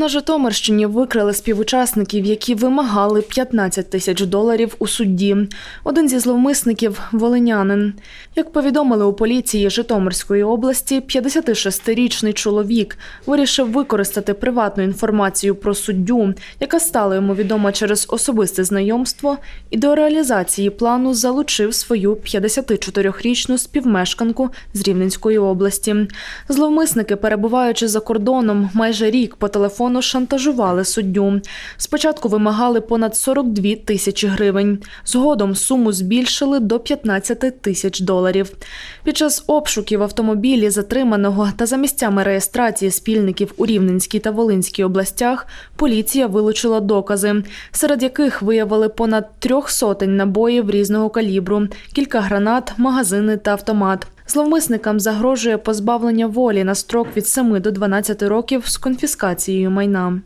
На Житомирщині викрили співучасників, які вимагали 15 тисяч доларів у судді. Один зі зловмисників волинянин. Як повідомили у поліції Житомирської області, 56-річний чоловік вирішив використати приватну інформацію про суддю, яка стала йому відома через особисте знайомство, і до реалізації плану залучив свою 54-річну співмешканку з Рівненської області. Зловмисники, перебуваючи за кордоном, майже рік по телефону шантажували суддю. Спочатку вимагали понад 42 тисячі гривень. Згодом суму збільшили до 15 тисяч доларів. Під час обшуків автомобілі затриманого та за місцями реєстрації спільників у Рівненській та Волинській областях поліція вилучила докази, серед яких виявили понад трьох сотень набоїв різного калібру, кілька гранат, магазини та автомат. Зловмисникам загрожує позбавлення волі на строк від 7 до 12 років з конфіскацією майна.